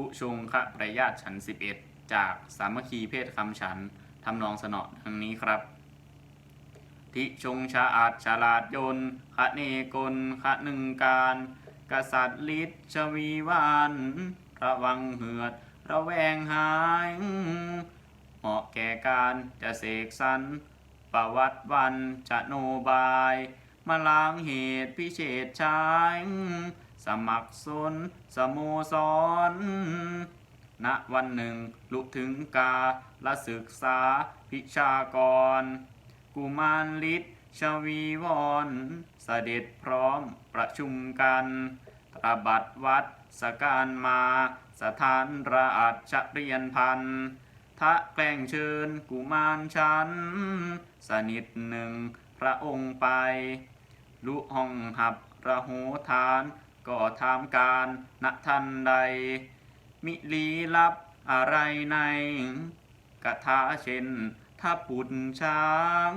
ผู้ชงคะประญาติฉันสิบเอ็ดจากสามัคคีเพศคำฉันทำนองสนอดังนี้ครับ ทิชงชาอาจฉลาดยนคะเนกลคะหนึ่งการ กษัตริย์ฤทธิ์ชวีวานระวังเหือด ระแวงหายเหมาะแก่การจะเสกสรรประวัติวันจะโนบาย มาล้างเหตุพิเศษชายสมัครสนสโมสรณวันหนึ่งลุถึงกาละศึกษาพิชากร กุมารฤทธิ์ชวีวรเสด็จพร้อมประชุมกันตรบัดวัดสการมาสถานราชเรียนพันทะแกล้งเชิญกุมารชัน สนิทหนึ่งพระองค์ไป ลุห้องหับระหูทานก็ถามการณทันใด มิลีลับอะไรในกระทาเช่นถ้าปุ่นช้าง